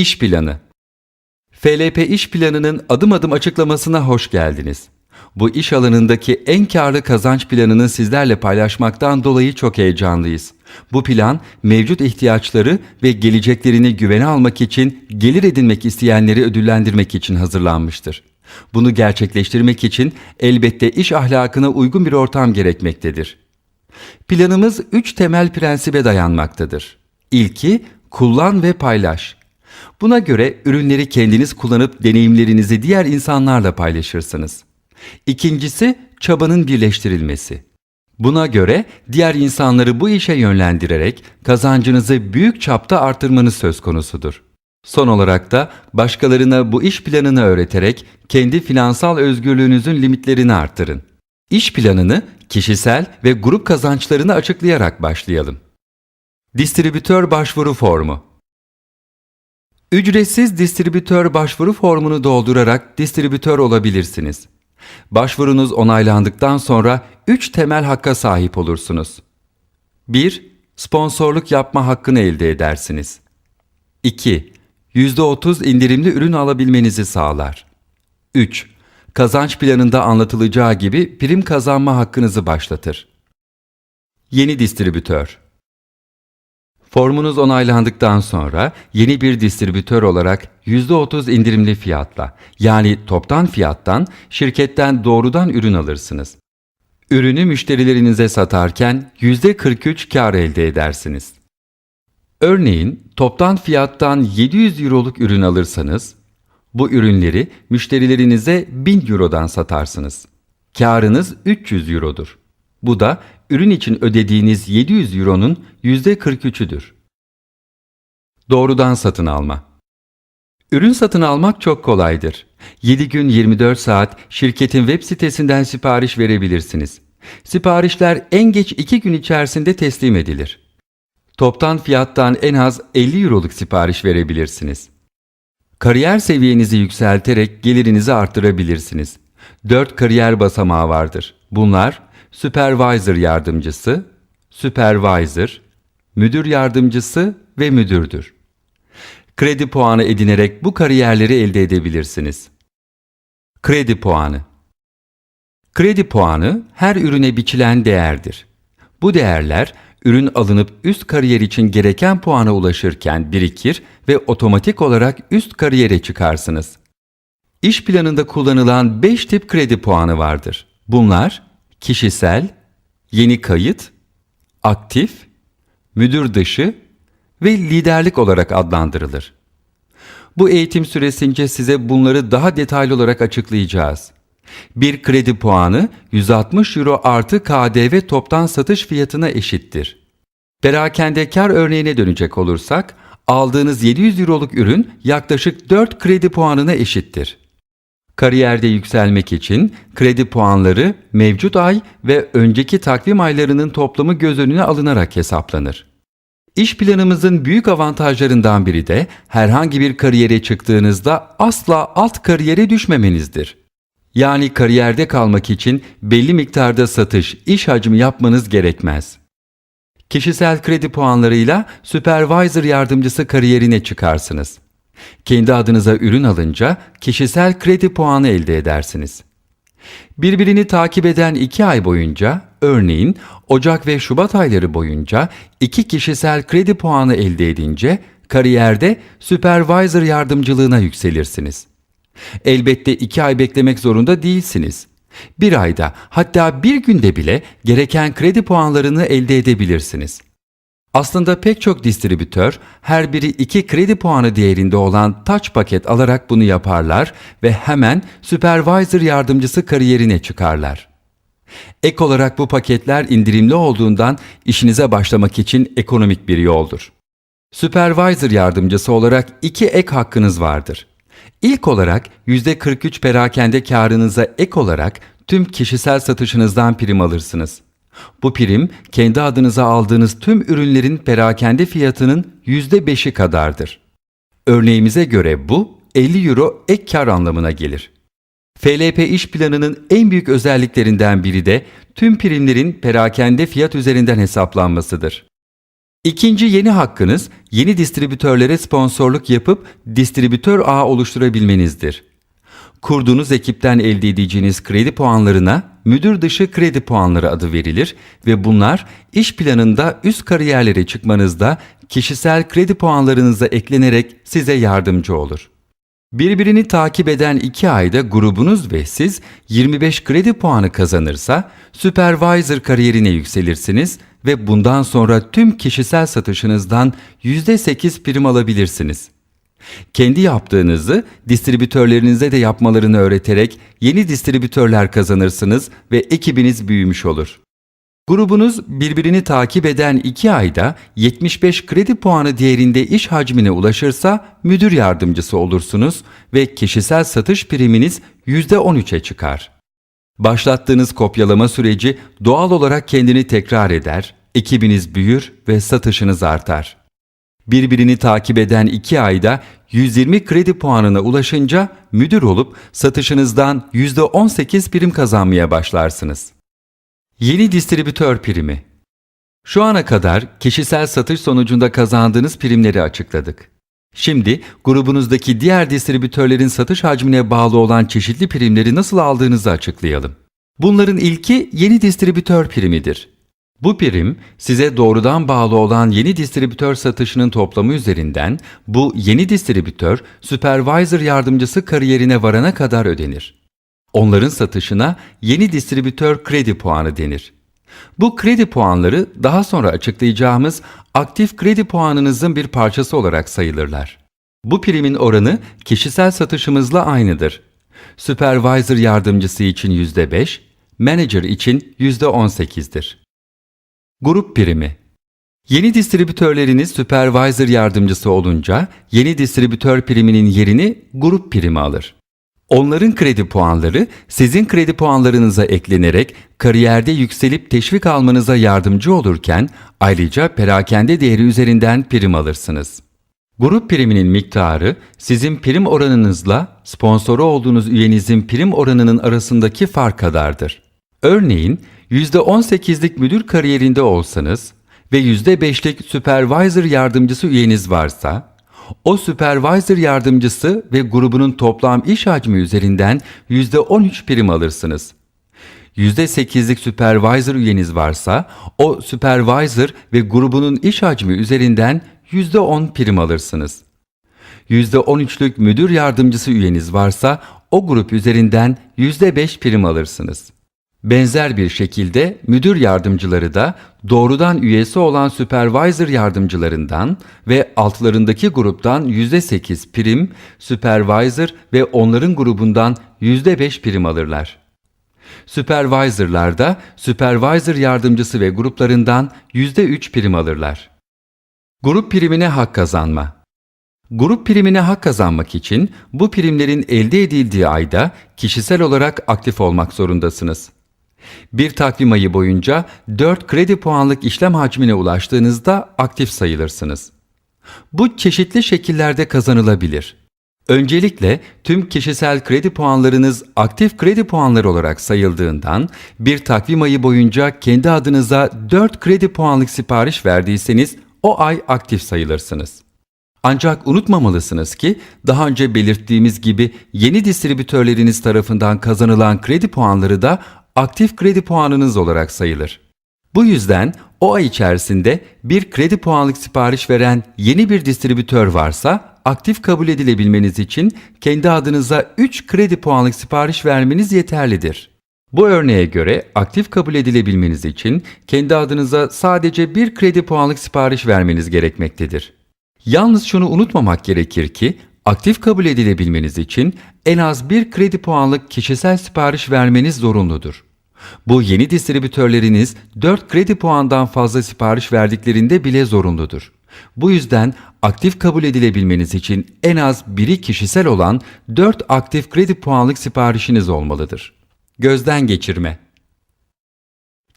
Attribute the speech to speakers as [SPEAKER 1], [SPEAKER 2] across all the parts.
[SPEAKER 1] İş planı FLP iş planının adım adım açıklamasına hoş geldiniz. Bu iş alanındaki en karlı kazanç planını sizlerle paylaşmaktan dolayı çok heyecanlıyız. Bu plan mevcut ihtiyaçları ve geleceklerini güvene almak için gelir edinmek isteyenleri ödüllendirmek için hazırlanmıştır. Bunu gerçekleştirmek için elbette iş ahlakına uygun bir ortam gerekmektedir. Planımız üç temel prensibe dayanmaktadır. İlki kullan ve paylaş. Buna göre ürünleri kendiniz kullanıp deneyimlerinizi diğer insanlarla paylaşırsınız. İkincisi çabanın birleştirilmesi. Buna göre diğer insanları bu işe yönlendirerek kazancınızı büyük çapta artırmanız söz konusudur. Son olarak da başkalarına bu iş planını öğreterek kendi finansal özgürlüğünüzün limitlerini arttırın. İş planını kişisel ve grup kazançlarını açıklayarak başlayalım. Distribütör başvuru formu Ücretsiz distribütör başvuru formunu doldurarak distribütör olabilirsiniz. Başvurunuz onaylandıktan sonra 3 temel hakka sahip olursunuz. 1. Sponsorluk yapma hakkını elde edersiniz. 2. %30 indirimli ürün alabilmenizi sağlar. 3. Kazanç planında anlatılacağı gibi prim kazanma hakkınızı başlatır. Yeni distribütör Formunuz onaylandıktan sonra yeni bir distribütör olarak %30 indirimli fiyatla yani toptan fiyattan şirketten doğrudan ürün alırsınız. Ürünü müşterilerinize satarken %43 kar elde edersiniz. Örneğin toptan fiyattan 700 euroluk ürün alırsanız bu ürünleri müşterilerinize 1000 eurodan satarsınız. Karınız 300 eurodur. Bu da ürün için ödediğiniz 700 euronun %43'üdür. Doğrudan satın alma. Ürün satın almak çok kolaydır. 7 gün 24 saat şirketin web sitesinden sipariş verebilirsiniz. Siparişler en geç 2 gün içerisinde teslim edilir. Toptan fiyattan en az 50 euroluk sipariş verebilirsiniz. Kariyer seviyenizi yükselterek gelirinizi arttırabilirsiniz. 4 kariyer basamağı vardır. Bunlar Supervisor yardımcısı, Supervisor, müdür yardımcısı ve müdürdür. Kredi puanı edinerek bu kariyerleri elde edebilirsiniz. Kredi puanı Kredi puanı her ürüne biçilen değerdir. Bu değerler ürün alınıp üst kariyer için gereken puana ulaşırken birikir ve otomatik olarak üst kariyere çıkarsınız. İş planında kullanılan 5 tip kredi puanı vardır. Bunlar kişisel, yeni kayıt, aktif, müdür dışı ve liderlik olarak adlandırılır. Bu eğitim süresince size bunları daha detaylı olarak açıklayacağız. Bir kredi puanı 160 euro artı KDV toptan satış fiyatına eşittir. Perakendekar örneğine dönecek olursak, aldığınız 700 euroluk ürün yaklaşık 4 kredi puanına eşittir. Kariyerde yükselmek için kredi puanları mevcut ay ve önceki takvim aylarının toplamı göz önüne alınarak hesaplanır. İş planımızın büyük avantajlarından biri de herhangi bir kariyere çıktığınızda asla alt kariyere düşmemenizdir. Yani kariyerde kalmak için belli miktarda satış, iş hacmi yapmanız gerekmez. Kişisel kredi puanlarıyla supervisor yardımcısı kariyerine çıkarsınız. Kendi adınıza ürün alınca kişisel kredi puanı elde edersiniz. Birbirini takip eden iki ay boyunca, örneğin Ocak ve Şubat ayları boyunca iki kişisel kredi puanı elde edince kariyerde supervisor yardımcılığına yükselirsiniz. Elbette iki ay beklemek zorunda değilsiniz. Bir ayda hatta bir günde bile gereken kredi puanlarını elde edebilirsiniz. Aslında pek çok distribütör her biri iki kredi puanı değerinde olan touch paket alarak bunu yaparlar ve hemen supervisor yardımcısı kariyerine çıkarlar. Ek olarak bu paketler indirimli olduğundan işinize başlamak için ekonomik bir yoldur. Supervisor yardımcısı olarak iki ek hakkınız vardır. İlk olarak %43 perakende karınıza ek olarak tüm kişisel satışınızdan prim alırsınız. Bu prim kendi adınıza aldığınız tüm ürünlerin perakende fiyatının %5'i kadardır. Örneğimize göre bu 50 euro ek kar anlamına gelir. FLP iş planının en büyük özelliklerinden biri de tüm primlerin perakende fiyat üzerinden hesaplanmasıdır. İkinci yeni hakkınız yeni distribütörlere sponsorluk yapıp distribütör ağ oluşturabilmenizdir. Kurduğunuz ekipten elde edeceğiniz kredi puanlarına müdür dışı kredi puanları adı verilir ve bunlar iş planında üst kariyerlere çıkmanızda kişisel kredi puanlarınıza eklenerek size yardımcı olur. Birbirini takip eden 2 ayda grubunuz ve siz 25 kredi puanı kazanırsa supervisor kariyerine yükselirsiniz ve bundan sonra tüm kişisel satışınızdan %8 prim alabilirsiniz. Kendi yaptığınızı distribütörlerinize de yapmalarını öğreterek yeni distribütörler kazanırsınız ve ekibiniz büyümüş olur. Grubunuz birbirini takip eden 2 ayda 75 kredi puanı değerinde iş hacmine ulaşırsa müdür yardımcısı olursunuz ve kişisel satış priminiz %13'e çıkar. Başlattığınız kopyalama süreci doğal olarak kendini tekrar eder, ekibiniz büyür ve satışınız artar. Birbirini takip eden 2 ayda 120 kredi puanına ulaşınca müdür olup satışınızdan %18 prim kazanmaya başlarsınız. Yeni distribütör primi. Şu ana kadar kişisel satış sonucunda kazandığınız primleri açıkladık. Şimdi grubunuzdaki diğer distribütörlerin satış hacmine bağlı olan çeşitli primleri nasıl aldığınızı açıklayalım. Bunların ilki yeni distribütör primidir. Bu prim size doğrudan bağlı olan yeni distribütör satışının toplamı üzerinden bu yeni distribütör supervisor yardımcısı kariyerine varana kadar ödenir. Onların satışına yeni distribütör kredi puanı denir. Bu kredi puanları daha sonra açıklayacağımız aktif kredi puanınızın bir parçası olarak sayılırlar. Bu primin oranı kişisel satışımızla aynıdır. Supervisor yardımcısı için %5, manager için %18'dir. Grup primi Yeni distribütörleriniz supervisor yardımcısı olunca yeni distribütör priminin yerini grup primi alır. Onların kredi puanları sizin kredi puanlarınıza eklenerek kariyerde yükselip teşvik almanıza yardımcı olurken ayrıca perakende değeri üzerinden prim alırsınız. Grup priminin miktarı sizin prim oranınızla sponsoru olduğunuz üyenizin prim oranının arasındaki fark kadardır. Örneğin %18'lik müdür kariyerinde olsanız ve %5'lik supervisor yardımcısı üyeniz varsa, o supervisor yardımcısı ve grubunun toplam iş hacmi üzerinden %13 prim alırsınız. %8'lik supervisor üyeniz varsa, o supervisor ve grubunun iş hacmi üzerinden %10 prim alırsınız. %13'lük müdür yardımcısı üyeniz varsa, o grup üzerinden %5 prim alırsınız. Benzer bir şekilde müdür yardımcıları da doğrudan üyesi olan supervisor yardımcılarından ve altlarındaki gruptan %8 prim, supervisor ve onların grubundan %5 prim alırlar. Supervisor'lar da supervisor yardımcısı ve gruplarından %3 prim alırlar. Grup primine hak kazanma Grup primine hak kazanmak için bu primlerin elde edildiği ayda kişisel olarak aktif olmak zorundasınız. Bir takvim ayı boyunca 4 kredi puanlık işlem hacmine ulaştığınızda aktif sayılırsınız. Bu çeşitli şekillerde kazanılabilir. Öncelikle tüm kişisel kredi puanlarınız aktif kredi puanları olarak sayıldığından bir takvim ayı boyunca kendi adınıza 4 kredi puanlık sipariş verdiyseniz o ay aktif sayılırsınız. Ancak unutmamalısınız ki daha önce belirttiğimiz gibi yeni distribütörleriniz tarafından kazanılan kredi puanları da aktif kredi puanınız olarak sayılır. Bu yüzden o ay içerisinde bir kredi puanlık sipariş veren yeni bir distribütör varsa aktif kabul edilebilmeniz için kendi adınıza 3 kredi puanlık sipariş vermeniz yeterlidir. Bu örneğe göre aktif kabul edilebilmeniz için kendi adınıza sadece bir kredi puanlık sipariş vermeniz gerekmektedir. Yalnız şunu unutmamak gerekir ki aktif kabul edilebilmeniz için en az bir kredi puanlık kişisel sipariş vermeniz zorunludur. Bu yeni distribütörleriniz 4 kredi puandan fazla sipariş verdiklerinde bile zorunludur. Bu yüzden aktif kabul edilebilmeniz için en az biri kişisel olan 4 aktif kredi puanlık siparişiniz olmalıdır. Gözden geçirme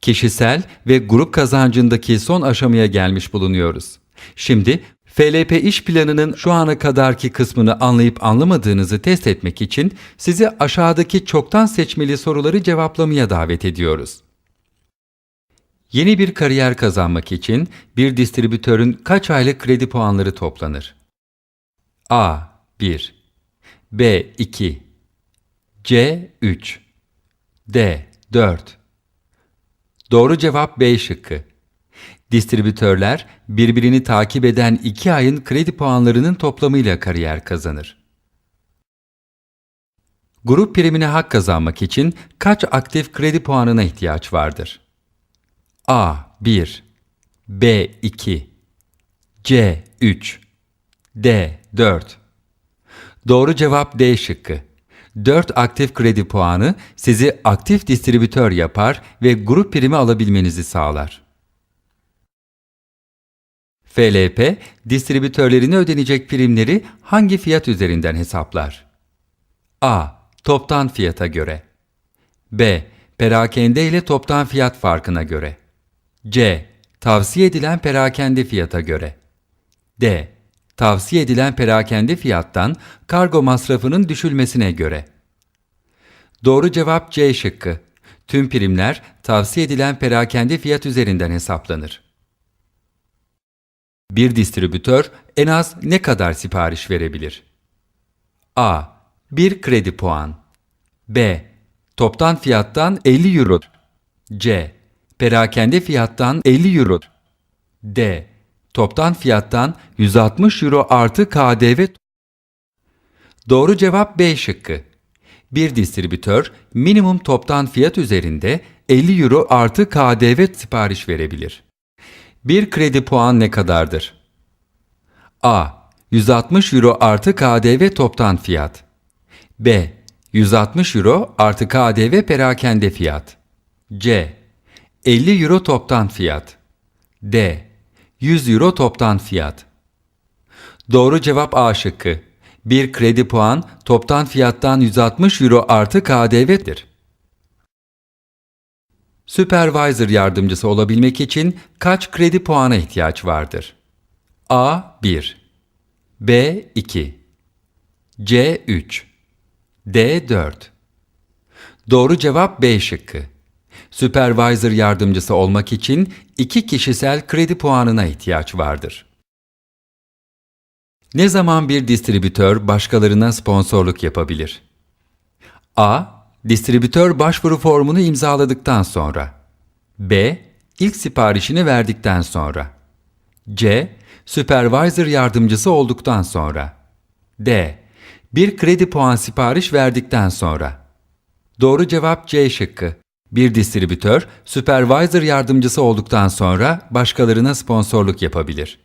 [SPEAKER 1] Kişisel ve grup kazancındaki son aşamaya gelmiş bulunuyoruz. Şimdi FLP iş planının şu ana kadarki kısmını anlayıp anlamadığınızı test etmek için sizi aşağıdaki çoktan seçmeli soruları cevaplamaya davet ediyoruz. Yeni bir kariyer kazanmak için bir distribütörün kaç aylık kredi puanları toplanır? A 1 B 2 C 3 D 4 Doğru cevap B şıkkı. Distribütörler birbirini takip eden iki ayın kredi puanlarının toplamıyla kariyer kazanır. Grup primine hak kazanmak için kaç aktif kredi puanına ihtiyaç vardır? A 1 B 2 C 3 D 4 Doğru cevap D şıkkı. 4 aktif kredi puanı sizi aktif distribütör yapar ve grup primi alabilmenizi sağlar. FLP, distribütörlerine ödenecek primleri hangi fiyat üzerinden hesaplar? A. Toptan fiyata göre. B. Perakende ile toptan fiyat farkına göre. C. Tavsiye edilen perakende fiyata göre. D. Tavsiye edilen perakende fiyattan kargo masrafının düşülmesine göre. Doğru cevap C şıkkı. Tüm primler tavsiye edilen perakende fiyat üzerinden hesaplanır. Bir distribütör en az ne kadar sipariş verebilir? A. 1 kredi puan. B. Toptan fiyattan 50 euro. C. Perakende fiyattan 50 euro. D. Toptan fiyattan 160 euro artı KDV. Doğru cevap B şıkkı. Bir distribütör minimum toptan fiyat üzerinde 50 euro artı KDV sipariş verebilir. Bir kredi puan ne kadardır? A. 160 euro artı KDV toptan fiyat. B. 160 euro artı KDV perakende fiyat. C. 50 euro toptan fiyat. D. 100 euro toptan fiyat. Doğru cevap A şıkkı. Bir kredi puan toptan fiyattan 160 euro artı KDV'dir. Supervisor yardımcısı olabilmek için kaç kredi puana ihtiyaç vardır? A 1 B 2 C 3 D 4 Doğru cevap B şıkkı. Supervisor yardımcısı olmak için iki kişisel kredi puanına ihtiyaç vardır. Ne zaman bir distribütör başkalarına sponsorluk yapabilir? A. Distribütör başvuru formunu imzaladıktan sonra. B. İlk siparişini verdikten sonra. C. Supervisor yardımcısı olduktan sonra. D. Bir kredi puan sipariş verdikten sonra. Doğru cevap C şıkkı. Bir distribütör, supervisor yardımcısı olduktan sonra başkalarına sponsorluk yapabilir.